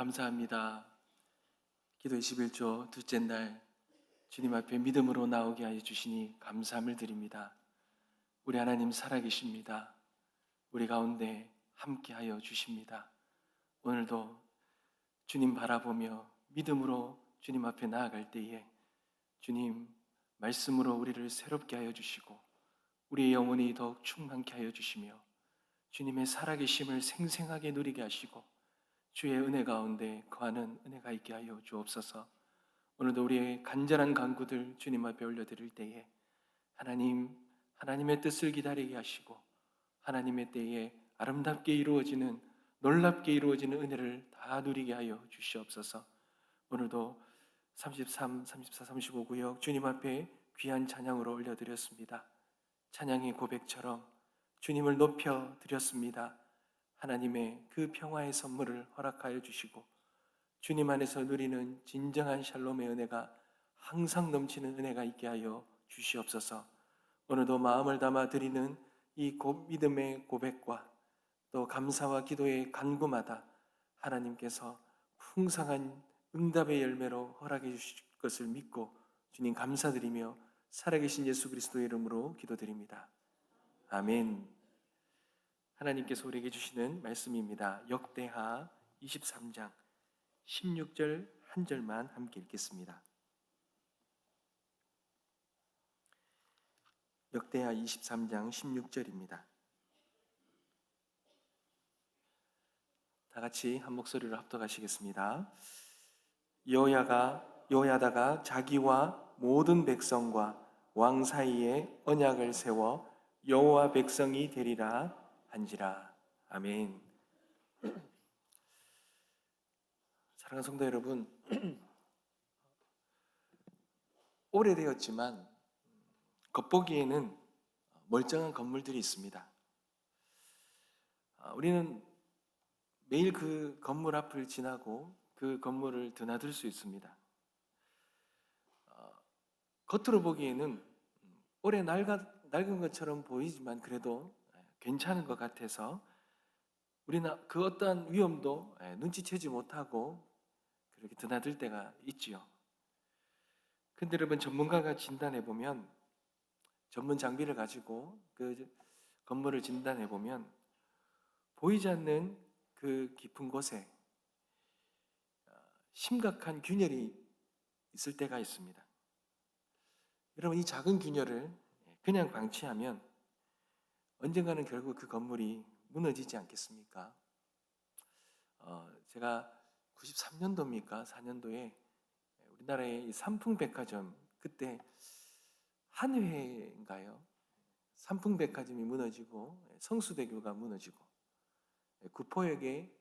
감사합니다. 기도 21조 둘째 날 주님 앞에 믿음으로 나오게 하여 주시니 감사함을 드립니다. 우리 하나님 살아계십니다. 우리 가운데 함께 하여 주십니다. 오늘도 주님 바라보며 믿음으로 주님 앞에 나아갈 때에 주님 말씀으로 우리를 새롭게 하여 주시고 우리의 영혼이 더욱 충만케 하여 주시며 주님의 살아계심을 생생하게 누리게 하시고 주의 은혜 가운데 거하는 은혜가 있게 하여 주옵소서. 오늘도 우리의 간절한 간구들 주님 앞에 올려드릴 때에 하나님 하나님의 뜻을 기다리게 하시고 하나님의 때에 아름답게 이루어지는 놀랍게 이루어지는 은혜를 다 누리게 하여 주시옵소서. 오늘도 33, 34, 35 구역 주님 앞에 귀한 찬양으로 올려드렸습니다. 찬양의 고백처럼 주님을 높여 드렸습니다. 하나님의 그 평화의 선물을 허락하여 주시고 주님 안에서 누리는 진정한 샬롬의 은혜가 항상 넘치는 은혜가 있게 하여 주시옵소서. 오늘도 마음을 담아 드리는 이 고- 믿음의 고백과 또 감사와 기도의 간구마다 하나님께서 풍성한 응답의 열매로 허락해 주실 것을 믿고 주님 감사드리며 살아계신 예수 그리스도의 이름으로 기도드립니다. 아멘. 하나님께서 우리에게 주시는 말씀입니다. 역대하 23장 16절 한 절만 함께 읽겠습니다. 역대하 23장 16절입니다. 다 같이 한 목소리로 합독하시겠습니다. 여호야가 여호야다가 자기와 모든 백성과 왕 사이에 언약을 세워 여호와 백성이 되리라 한지라. 아멘. 사랑하는 성도 여러분, 오래되었지만 겉보기에는 멀쩡한 건물들이 있습니다. 아, 우리는 매일 그 건물 앞을 지나고 그 건물을 드나들 수 있습니다. 어, 겉으로 보기에는 오래 낡은 것처럼 보이지만 그래도 괜찮은 것 같아서 우리는 그 어떠한 위험도 예, 눈치채지 못하고 그렇게 드나들 때가 있지요. 근데 여러분 전문가가 진단해 보면 전문 장비를 가지고 그 건물을 진단해 보면 보이지 않는 그 깊은 곳에 어, 심각한 균열이 있을 때가 있습니다. 여러분 이 작은 균열을 그냥 방치하면 언젠가는 결국 그 건물이 무너지지 않겠습니까? 어, 제가 93년도입니까? 4년도에 우리나라의 이 삼풍백화점 그때 한 회인가요? 삼풍백화점이 무너지고 성수대교가 무너지고 구포역에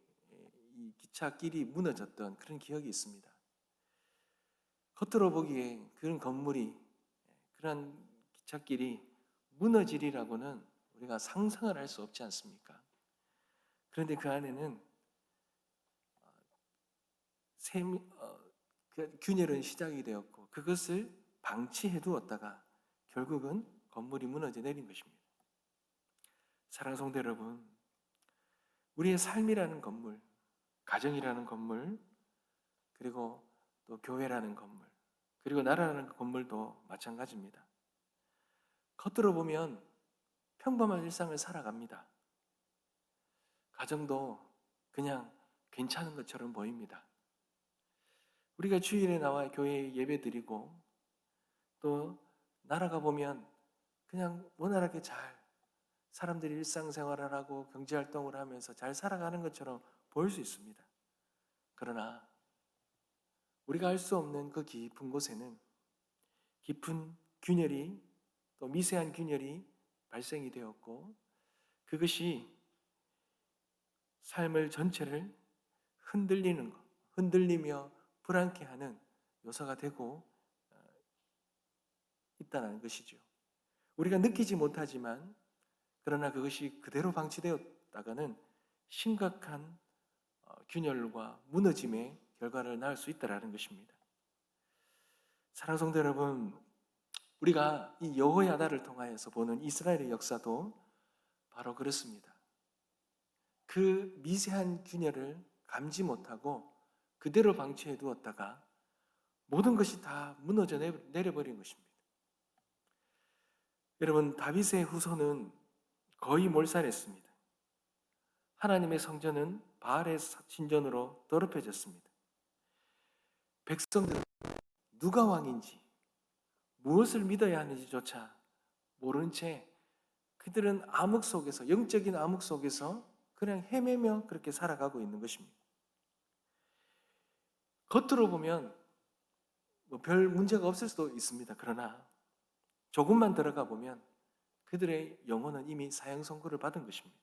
이 기차길이 무너졌던 그런 기억이 있습니다. 겉으로 보기에 그런 건물이 그런 기찻길이 무너지리라고는 우리가 상상을 할 수 없지 않습니까? 그런데 그 안에는 셈, 어, 그 균열은 시작이 되었고 그것을 방치해 두었다가 결국은 건물이 무너져 내린 것입니다. 사랑하는 성도 여러분, 우리의 삶이라는 건물, 가정이라는 건물, 그리고 또 교회라는 건물, 그리고 나라라는 건물도 마찬가지입니다. 겉으로 보면 평범한 일상을 살아갑니다. 가정도 그냥 괜찮은 것처럼 보입니다. 우리가 주일에 나와 교회에 예배 드리고 또 나라가 보면 그냥 원활하게 잘 사람들이 일상생활을 하고 경제활동을 하면서 잘 살아가는 것처럼 보일 수 있습니다. 그러나 우리가 알 수 없는 그 깊은 곳에는 깊은 균열이 또 미세한 균열이 발생이 되었고 그것이 삶을 전체를 흔들리는 것, 흔들리며 불안케 하는 요소가 되고 어, 있다는 것이죠. 우리가 느끼지 못하지만 그러나 그것이 그대로 방치되었다가는 심각한 어, 균열과 무너짐의 결과를 낳을 수 있다라는 것입니다. 사랑 성도 여러분, 우리가 이 여호야다를 통하여서 보는 이스라엘의 역사도 바로 그렇습니다. 그 미세한 균열을 감지 못하고 그대로 방치해 두었다가 모든 것이 다 무너져 내- 내려버린 것입니다. 여러분 다윗의 후손은 거의 몰살했습니다. 하나님의 성전은 바알의 신전으로 더럽혀졌습니다. 백성들은 누가 왕인지 무엇을 믿어야 하는지조차 모른 채 그들은 암흑 속에서 영적인 암흑 속에서 그냥 헤매며 그렇게 살아가고 있는 것입니다. 겉으로 보면 뭐 별 문제가 없을 수도 있습니다. 그러나 조금만 들어가 보면 그들의 영혼은 이미 사형 선고를 받은 것입니다.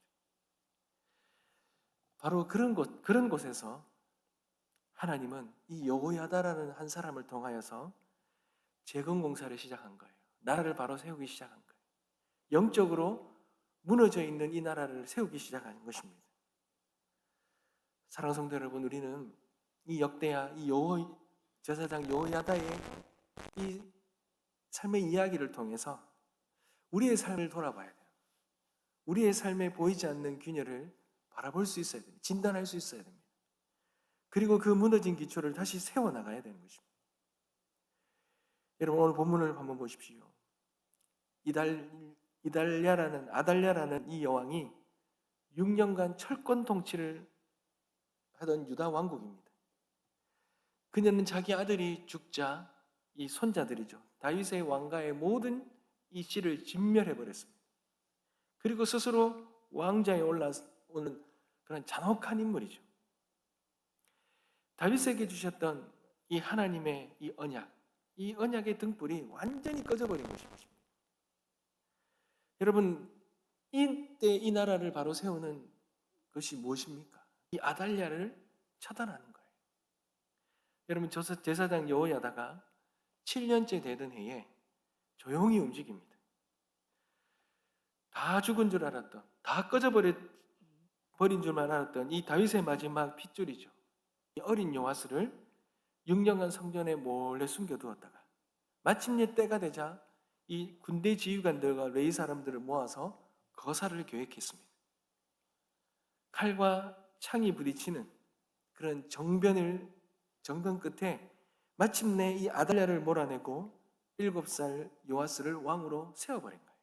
바로 그런 곳 그런 곳에서 하나님은 이 여호야다라는 한 사람을 통하여서 재건 공사를 시작한 거예요. 나라를 바로 세우기 시작한 거예요. 영적으로 무너져 있는 이 나라를 세우기 시작한 것입니다. 사랑하는 성도 여러분, 우리는 이 역대야 이 여호 제사장 여호야다의 이 삶의 이야기를 통해서 우리의 삶을 돌아봐야 돼요. 우리의 삶에 보이지 않는 균열을 바라볼 수 있어야 됩니다. 진단할 수 있어야 됩니다. 그리고 그 무너진 기초를 다시 세워 나가야 되는 것입니다. 여러분 오늘 본문을 한번 보십시오. 이달 이달랴라는 아달랴라는 이 여왕이 6년간 철권 통치를 하던 유다 왕국입니다. 그녀는 자기 아들이 죽자 이 손자들이죠. 다윗의 왕가의 모든 이 씨를 진멸해 버렸습니다. 그리고 스스로 왕자에 올라오는 그런 잔혹한 인물이죠. 다윗에게 주셨던 이 하나님의 이 언약, 이 언약의 등불이 완전히 꺼져버린 것입니다. 여러분, 이때 이 나라를 바로 세우는 것이 무엇입니까? 이 아달랴를 처단하는 거예요. 여러분, 저 제사장 여호야다가 7년째 되던 해에 조용히 움직입니다. 다 죽은 줄 알았던, 다 꺼져버린 버린 줄만 알았던 이 다윗의 마지막 핏줄이죠. 이 어린 요하스를 6년간 성전에 몰래 숨겨두었다가 마침내 때가 되자 이 군대 지휘관들과 레이 사람들을 모아서 거사를 계획했습니다. 칼과 창이 부딪히는 그런 정변을 정변 끝에 마침내 이 아달랴를 몰아내고 일곱 살 요하스를 왕으로 세워버린 거예요.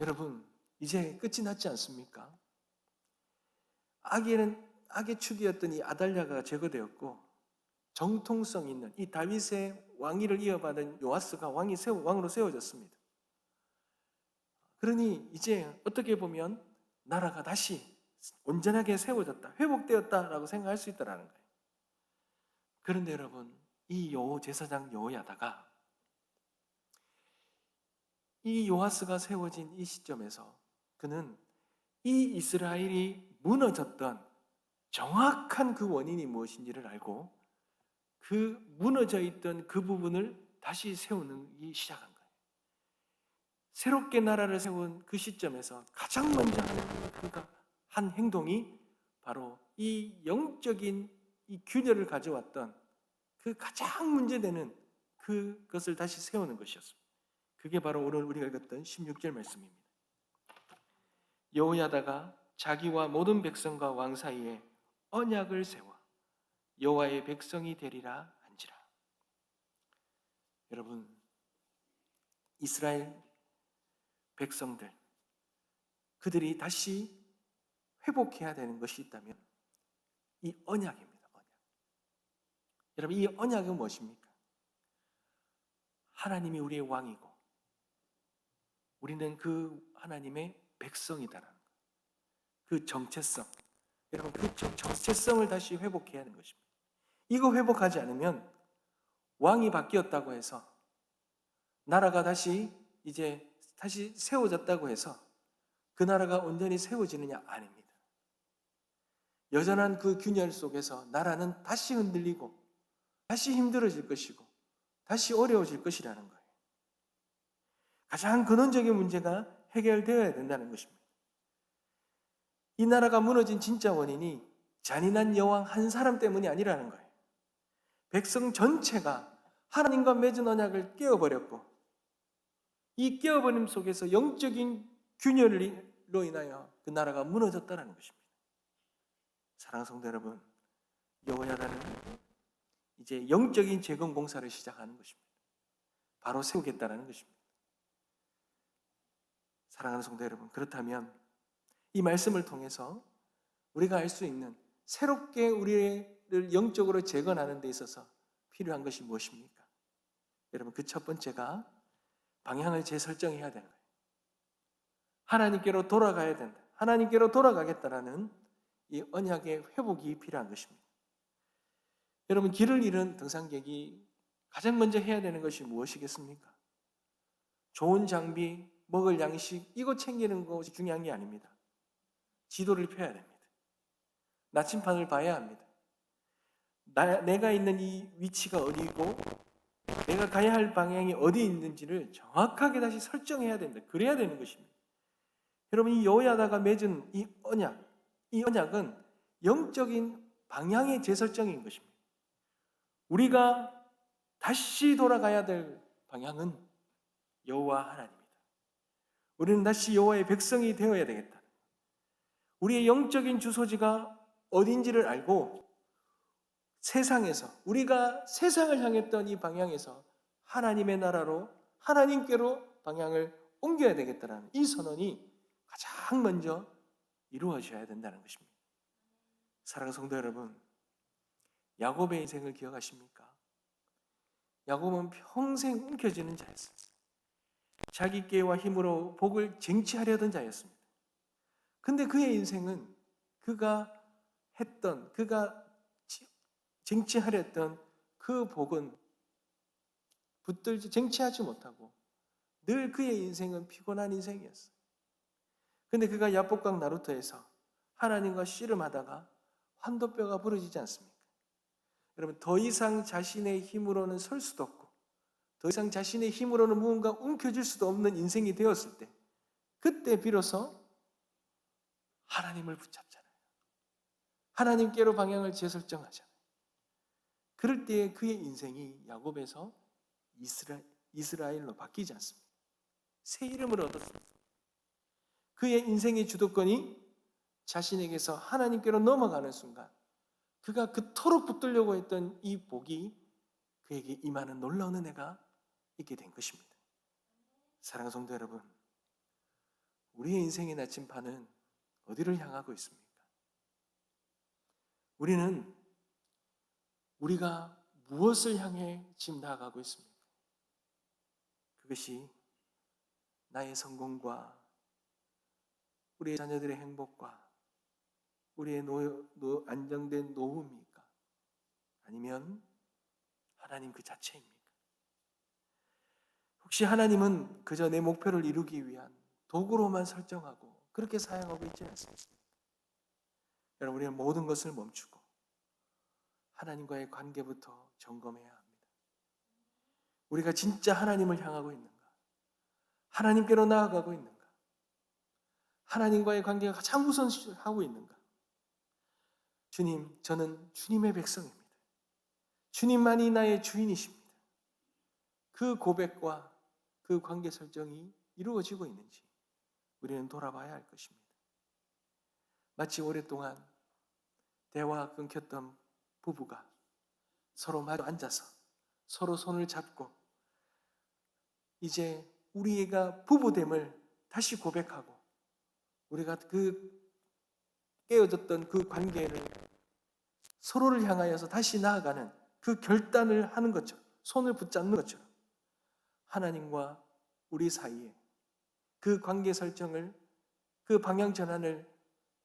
여러분 이제 끝이 났지 않습니까? 악에는 악의 축이었던 이 아달랴가 제거되었고 정통성 있는 이 다윗의 왕위를 이어받은 요아스가 왕이 세워, 왕으로 세워졌습니다. 그러니 이제 어떻게 보면 나라가 다시 온전하게 세워졌다, 회복되었다라고 생각할 수 있다라는 거예요. 그런데 여러분, 이요 제사장 여호야다가 이 요하스가 세워진 이 시점에서 그는 이 이스라엘이 무너졌던 정확한 그 원인이 무엇인지를 알고 그 무너져 있던 그 부분을 다시 세우는 시작한 거예요. 새롭게 나라를 세운 그 시점에서 가장 먼저 하는 그가 한 행동이 바로 이 영적인 이 균열을 가져왔던 그 가장 문제되는 그것을 다시 세우는 것이었습니다. 그게 바로 오늘 우리가 읽었던 16절 말씀입니다. 여호야다가 자기와 모든 백성과 왕 사이에 언약을 세워 여호와의 백성이 되리라 한지라. 여러분 이스라엘 백성들 그들이 다시 회복해야 되는 것이 있다면 이 언약입니다. 언약. 여러분 이 언약은 무엇입니까? 하나님이 우리의 왕이고 우리는 그 하나님의 백성이다라는 것. 그 정체성. 여러분 그 정체성을 다시 회복해야 하는 것입니다. 이거 회복하지 않으면 왕이 바뀌었다고 해서 나라가 다시 이제 다시 세워졌다고 해서 그 나라가 온전히 세워지느냐 아닙니다. 여전한 그 균열 속에서 나라는 다시 흔들리고 다시 힘들어질 것이고 다시 어려워질 것이라는 거예요. 가장 근원적인 문제가 해결되어야 된다는 것입니다. 이 나라가 무너진 진짜 원인이 잔인한 여왕 한 사람 때문이 아니라는 거예요. 백성 전체가 하나님과 맺은 언약을 깨어버렸고 이 깨어버림 속에서 영적인 균열로 인하여 그 나라가 무너졌다는 것입니다. 사랑하는 성도 여러분, 여호야다는 이제 영적인 재건 공사를 시작하는 것입니다. 바로 세우겠다라는 것입니다. 사랑하는 성도 여러분, 그렇다면 이 말씀을 통해서 우리가 알 수 있는 새롭게 우리 를 영적으로 재건하는 데 있어서 필요한 것이 무엇입니까? 여러분, 그 첫 번째가 방향을 재설정해야 되는 거예요. 하나님께로 돌아가야 된다. 하나님께로 돌아가겠다라는 이 언약의 회복이 필요한 것입니다. 여러분, 길을 잃은 등산객이 가장 먼저 해야 되는 것이 무엇이겠습니까? 좋은 장비, 먹을 양식, 이거 챙기는 것이 중요한 게 아닙니다. 지도를 펴야 됩니다. 나침판을 봐야 합니다. 나, 내가 있는 이 위치가 어디고, 내가 가야 할 방향이 어디 있는지를 정확하게 다시 설정해야 된다. 그래야 되는 것입니다. 여러분, 이 여호야다가 맺은 이 언약, 이 언약은 영적인 방향의 재설정인 것입니다. 우리가 다시 돌아가야 될 방향은 여호와 하나님입니다. 우리는 다시 여호와의 백성이 되어야 되겠다. 우리의 영적인 주소지가 어딘지를 알고 세상에서 우리가 세상을 향했던 이 방향에서 하나님의 나라로 하나님께로 방향을 옮겨야 되겠다라는 이 선언이 가장 먼저 이루어져야 된다는 것입니다. 사랑하는 성도 여러분, 야곱의 인생을 기억하십니까? 야곱은 평생 움켜쥐는 자였습니다. 자기 깨와 힘으로 복을 쟁취하려던 자였습니다. 근데 그의 인생은 그가 했던, 그가 쟁취하려 던 그 복은 붙들지, 쟁취하지 못하고 늘 그의 인생은 피곤한 인생이었어요. 근데 그가 야복강 나루터에서 하나님과 씨름하다가 환도뼈가 부러지지 않습니까? 여러분, 더 이상 자신의 힘으로는 설 수도 없고, 더 이상 자신의 힘으로는 무언가 움켜쥘 수도 없는 인생이 되었을 때, 그때 비로소 하나님을 붙잡잖아요. 하나님께로 방향을 재설정하잖아요. 그럴 때 그의 인생이 야곱에서 이스라, 이스라엘로 바뀌지 않습니다. 새 이름을 얻었습니다. 그의 인생의 주도권이 자신에게서 하나님께로 넘어가는 순간 그가 그토록 붙들려고 했던 이 복이 그에게 임하는 놀라운 은혜가 있게 된 것입니다. 사랑하는 성도 여러분, 우리의 인생의 나침판은 어디를 향하고 있습니까? 우리는 우리가 무엇을 향해 지금 나아가고 있습니까? 그것이 나의 성공과 우리의 자녀들의 행복과 우리의 노, 노, 안정된 노후입니까? 아니면 하나님 그 자체입니까? 혹시 하나님은 그저 내 목표를 이루기 위한 도구로만 설정하고 그렇게 사용하고 있지 않습니까? 여러분, 우리는 모든 것을 멈추고 하나님과의 관계부터 점검해야 합니다. 우리가 진짜 하나님을 향하고 있는가? 하나님께로 나아가고 있는가? 하나님과의 관계가 가장 우선하고 있는가? 주님, 저는 주님의 백성입니다. 주님만이 나의 주인이십니다. 그 고백과 그 관계 설정이 이루어지고 있는지 우리는 돌아봐야 할 것입니다. 마치 오랫동안 대화가 끊겼던 부부가 서로 마주 앉아서 서로 손을 잡고 이제 우리가 부부됨을 다시 고백하고 우리가 그 깨어졌던 그 관계를 서로를 향하여서 다시 나아가는 그 결단을 하는 것처럼 손을 붙잡는 것처럼 하나님과 우리 사이에 그 관계 설정을 그 방향 전환을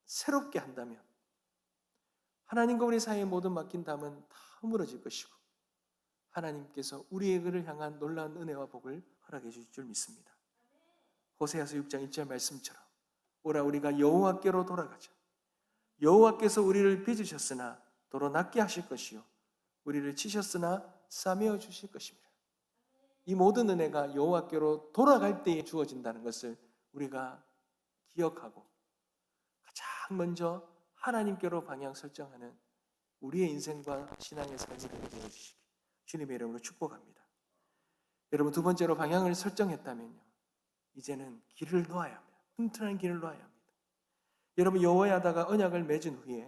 새롭게 한다면 하나님과 우리 사이의 모든 막힌 담은 다 허물어질 것이고 하나님께서 우리에게를 향한 놀라운 은혜와 복을 허락해 주실 줄 믿습니다. 호세아서 6장 1절 말씀처럼 오라 우리가 여호와께로 돌아가자. 여호와께서 우리를 빚으셨으나 도로 낫게 하실 것이요 우리를 치셨으나 싸매어 주실 것입니다. 이 모든 은혜가 여호와께로 돌아갈 때에 주어진다는 것을 우리가 기억하고 가장 먼저 하나님께로 방향 설정하는 우리의 인생과 신앙의 삶을 되어 주시기 주님의 이름으로 축복합니다. 여러분 두 번째로 방향을 설정했다면요. 이제는 길을 놓아야 합니다. 튼튼한 길을 놓아야 합니다. 여러분 여호야다가 언약을 맺은 후에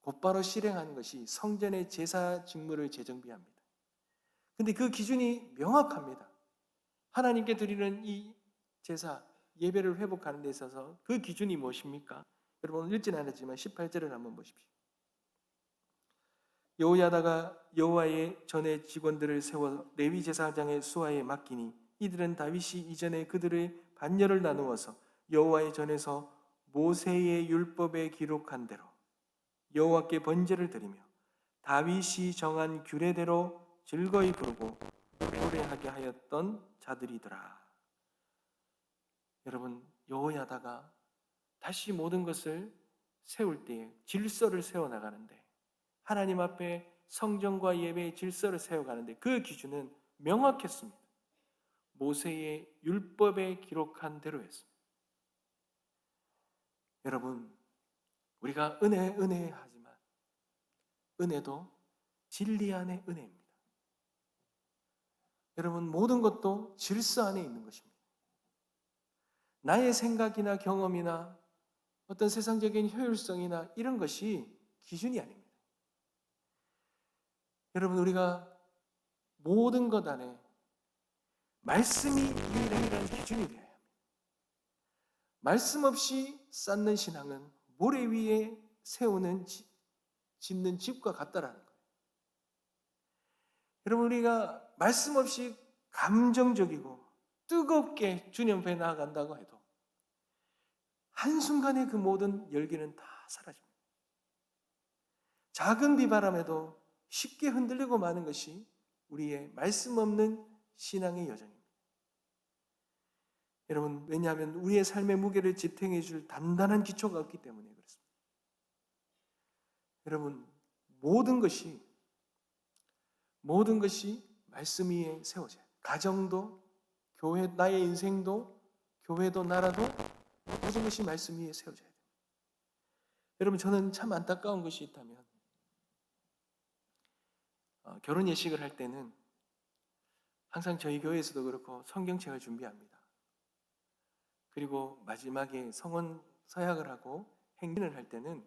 곧바로 실행하는 것이 성전의 제사 직무를 재정비합니다. 근데 그 기준이 명확합니다. 하나님께 드리는 이 제사, 예배를 회복하는 데 있어서 그 기준이 무엇입니까? 여러분 읽지는 않았지만 18절을 한번 보십시오. 여호야다가 여호와의 전에 직원들을 세워 레위 제사장의 수하에 맡기니 이들은 다윗이 이전에 그들의 반열을 나누어서 여호와의 전에서 모세의 율법에 기록한 대로 여호와께 번제를 드리며 다윗이 정한 규례대로 즐거이 부르고 노래하게 하였던 자들이더라. 여러분 여호야다가 다시 모든 것을 세울 때에 질서를 세워 나가는데 하나님 앞에 성전과 예배의 질서를 세워 가는데 그 기준은 명확했습니다. 모세의 율법에 기록한 대로였습니다. 여러분, 우리가 은혜, 은혜 하지만 은혜도 진리 안에 은혜입니다. 여러분, 모든 것도 질서 안에 있는 것입니다. 나의 생각이나 경험이나 어떤 세상적인 효율성이나 이런 것이 기준이 아닙니다. 여러분, 우리가 모든 것 안에 말씀이 유일한 기준이 되어야 합니다. 말씀 없이 쌓는 신앙은 모래 위에 세우는 짓는 집과 같다라는 거예요. 여러분 우리가 말씀 없이 감정적이고 뜨겁게 주님 앞에 나아간다고 해도 한순간에 그 모든 열기는 다 사라집니다. 작은 비바람에도 쉽게 흔들리고 마는 것이 우리의 말씀 없는 신앙의 여정입니다. 여러분, 왜냐하면 우리의 삶의 무게를 지탱해 줄 단단한 기초가 없기 때문에 그렇습니다. 여러분, 모든 것이, 모든 것이 말씀 위에 세워져요. 가정도, 교회, 나의 인생도, 교회도, 나라도 모든 것이 말씀 위에 세워져야 돼요. 여러분, 저는 참 안타까운 것이 있다면, 어, 결혼 예식을 할 때는 항상 저희 교회에서도 그렇고 성경책을 준비합니다. 그리고 마지막에 성원 서약을 하고 행진을 할 때는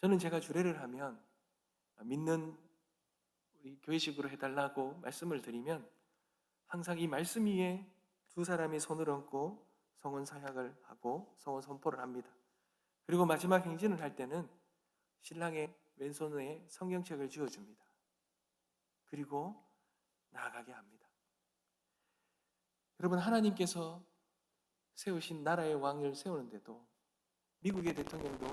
저는 제가 주례를 하면 믿는 우리 교회식으로 해달라고 말씀을 드리면 항상 이 말씀 위에 두 사람이 손을 얹고 성원 서약을 하고 성원 선포를 합니다. 그리고 마지막 행진을 할 때는 신랑의 왼손에 성경책을 쥐어줍니다. 그리고 나아가게 합니다. 여러분, 하나님께서 세우신 나라의 왕을 세우는데도 미국의 대통령도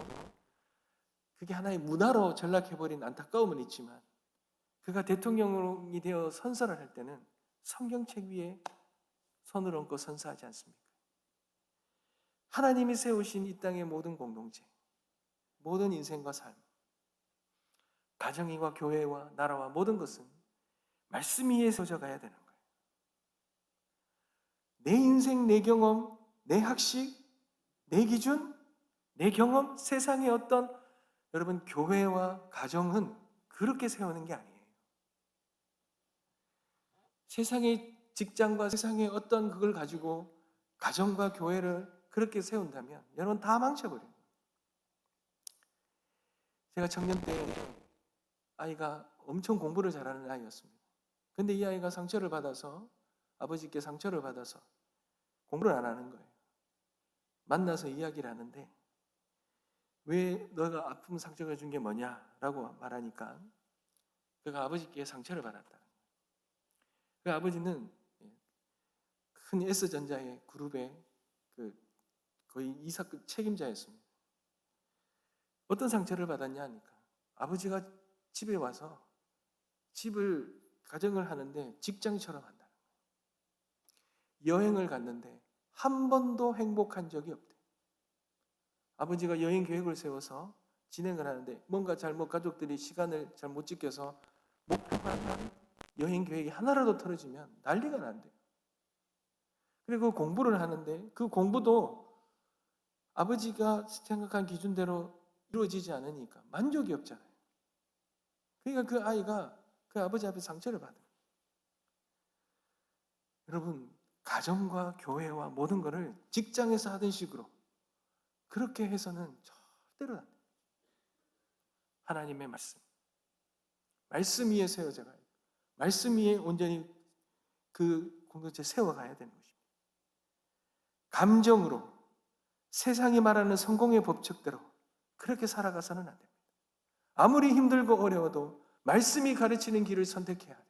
그게 하나의 문화로 전락해버린 안타까움은 있지만 그가 대통령이 되어 선서를 할 때는 성경책 위에 손을 얹고 선서하지 않습니까? 하나님이 세우신 이 땅의 모든 공동체, 모든 인생과 삶, 가정이와 교회와 나라와 모든 것은 말씀 위에 서져 가야 되는 거예요. 내 인생, 내 경험, 내 학식, 내 기준, 내 경험, 세상의 어떤 여러분 교회와 가정은 그렇게 세우는 게 아니에요. 세상의 직장과 세상의 어떤 그걸 가지고 가정과 교회를 그렇게 세운다면 여러분 다 망쳐버려요. 제가 청년 때 아이가 엄청 공부를 잘하는 아이였습니다. 근데 이 아이가 상처를 받아서 아버지께 상처를 받아서 공부를 안 하는 거예요. 만나서 이야기를 하는데 왜 너가 아픔 상처가 준 게 뭐냐라고 말하니까 그가 아버지께 상처를 받았다. 그 아버지는 큰 S전자의 그룹의 그 거의 이사급 책임자였습니다. 어떤 상처를 받았냐 하니까 아버지가 집에 와서 집을 가정을 하는데 직장처럼 한다는 거예요. 여행을 갔는데 한 번도 행복한 적이 없대. 아버지가 여행 계획을 세워서 진행을 하는데 뭔가 잘못 가족들이 시간을 잘 못 지켜서 목표가 여행 계획이 하나라도 틀어지면 난리가 난대. 그리고 공부를 하는데 그 공부도 아버지가 생각한 기준대로 이루어지지 않으니까 만족이 없잖아요. 그러니까 그 아이가 그 아버지 앞에 상처를 받아요. 여러분, 가정과 교회와 모든 것을 직장에서 하던 식으로 그렇게 해서는 절대로 안 돼요. 하나님의 말씀. 말씀 위에 세워져 가야 돼요. 말씀 위에 온전히 그 공동체 세워가야 되는 것입니다. 감정으로 세상이 말하는 성공의 법칙대로 그렇게 살아가서는 안 됩니다. 아무리 힘들고 어려워도 말씀이 가르치는 길을 선택해야 돼요.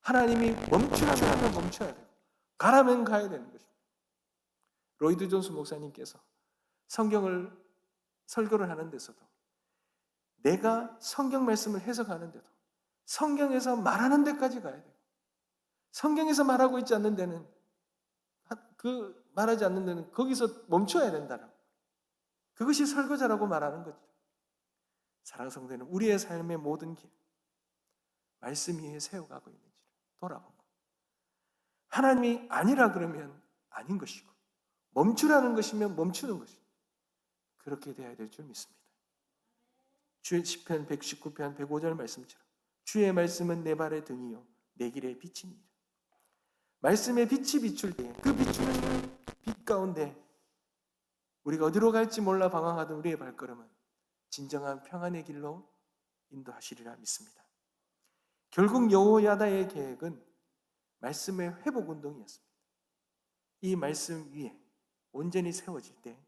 하나님이 멈추라면 하면 멈춰야 돼요. 가라면 가야 되는 것입니다. 로이드 존스 목사님께서 성경을 설교를 하는 데서도 내가 성경 말씀을 해석하는데도 성경에서 말하는 데까지 가야 돼요. 성경에서 말하고 있지 않는 데는 그 말하지 않는 데는 거기서 멈춰야 된다는 그것이 설교자라고 말하는 거죠. 사랑 성도는 우리의 삶의 모든 길 말씀 위에 세워가고 있는지 돌아보고 하나님이 아니라 그러면 아닌 것이고 멈추라는 것이면 멈추는 것이고 그렇게 돼야 될 줄 믿습니다. 주의 시편 119편 105절 말씀처럼 주의 말씀은 내 발의 등이요 내 길의 빛이니라. 말씀의 빛이 비출 때 그 비추는 빛 가운데 우리가 어디로 갈지 몰라 방황하던 우리의 발걸음은 진정한 평안의 길로 인도하시리라 믿습니다. 결국 여호야다의 계획은 말씀의 회복 운동이었습니다. 이 말씀 위에 온전히 세워질 때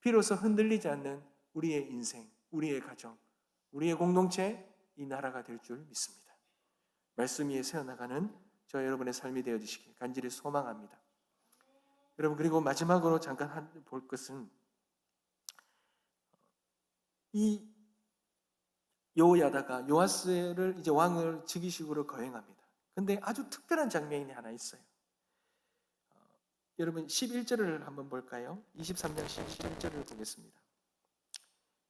비로소 흔들리지 않는 우리의 인생, 우리의 가정, 우리의 공동체, 이 나라가 될 줄 믿습니다. 말씀 위에 세워나가는 저 여러분의 삶이 되어주시길 간절히 소망합니다. 여러분 그리고 마지막으로 잠깐 볼 것은 이 여호야다가 요아스를 이제 왕을 즉위식으로 거행합니다. 근데 아주 특별한 장면이 하나 있어요. 어, 여러분 11절을 한번 볼까요? 23장 11절을 보겠습니다.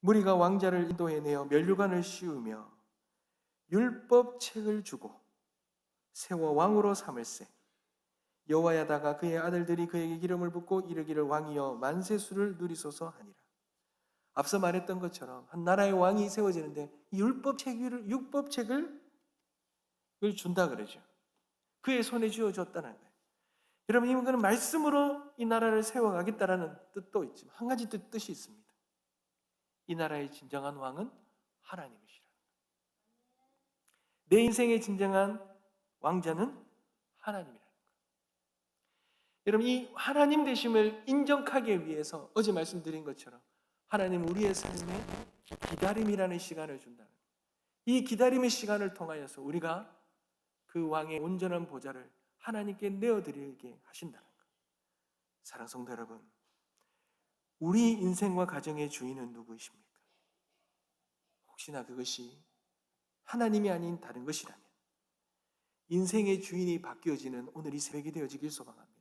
무리가 왕자를 인도해내어 면류관을 씌우며 율법 책을 주고 세워 왕으로 삼을세 여호와야다가 그의 아들들이 그에게 기름을 붓고 이르기를 왕이여 만세수를 누리소서 하니라. 앞서 말했던 것처럼 한 나라의 왕이 세워지는데 율법 책을 율법 책을 준다 그러죠. 그의 손에 쥐어 줬다는 거예요. 여러분 이거는 말씀으로 이 나라를 세워가겠다라는 뜻도 있지만 한 가지 뜻, 뜻이 있습니다. 이 나라의 진정한 왕은 하나님이시라. 내 인생의 진정한 왕자는 하나님이라는 거예요. 여러분 이 하나님 되심을 인정하기 위해서 어제 말씀드린 것처럼 하나님 우리의 삶에 기다림이라는 시간을 준다는. 이 기다림의 시간을 통하여서 우리가 그 왕의 온전한 보좌를 하나님께 내어드리게 하신다는 거예요. 사랑 성도 여러분, 우리 인생과 가정의 주인은 누구이십니까? 혹시나 그것이 하나님이 아닌 다른 것이라면 인생의 주인이 바뀌어지는 오늘 이 새벽이 되어지길 소망합니다.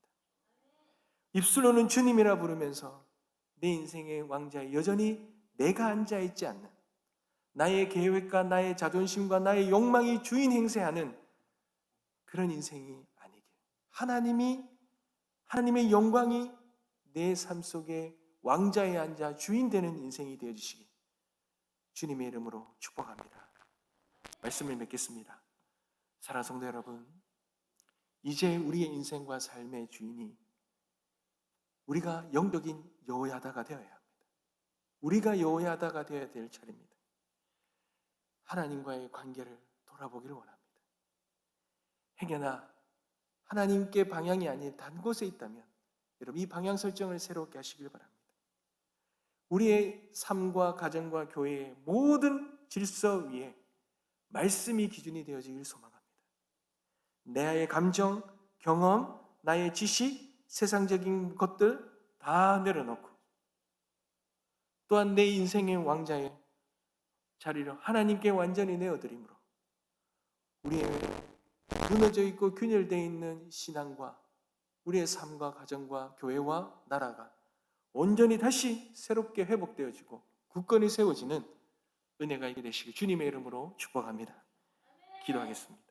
입술로는 주님이라 부르면서 내 인생의 왕자에 여전히 내가 앉아 있지 않는 나의 계획과 나의 자존심과 나의 욕망이 주인 행세하는 그런 인생이 아니길. 하나님이 하나님의 영광이 내 삶 속에 왕자에 앉아 주인 되는 인생이 되어 주시기 주님의 이름으로 축복합니다. 말씀을 맺겠습니다. 사랑 성도 여러분, 이제 우리의 인생과 삶의 주인이 우리가 영적인 여호야다가 되어야 합니다. 우리가 여호야다가 되어야 될 차례입니다. 하나님과의 관계를 돌아보기를 원합니다. 행여나 하나님께 방향이 아닌 단 곳에 있다면 여러분 이 방향 설정을 새롭게 하시길 바랍니다. 우리의 삶과 가정과 교회의 모든 질서 위에 말씀이 기준이 되어지길 소망합니다. 나의 감정, 경험, 나의 지식, 세상적인 것들 다 내려놓고 또한 내 인생의 왕자의 자리를 하나님께 완전히 내어드림으로 우리의 무너져 있고 균열되어 있는 신앙과 우리의 삶과 가정과 교회와 나라가 온전히 다시 새롭게 회복되어지고 굳건히 세워지는 은혜가 있게 되시길 주님의 이름으로 축복합니다. 기도하겠습니다.